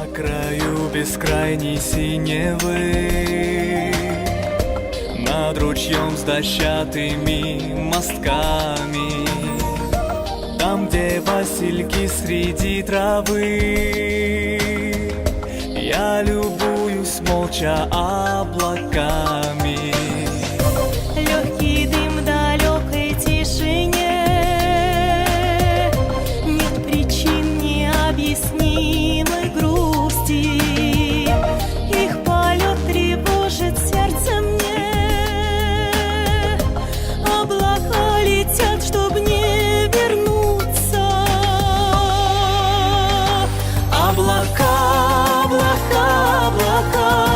На краю бескрайней синевы. Над ручьем с дощатыми мостками. Там, где васильки среди травы. Я любуюсь молча облаками пока.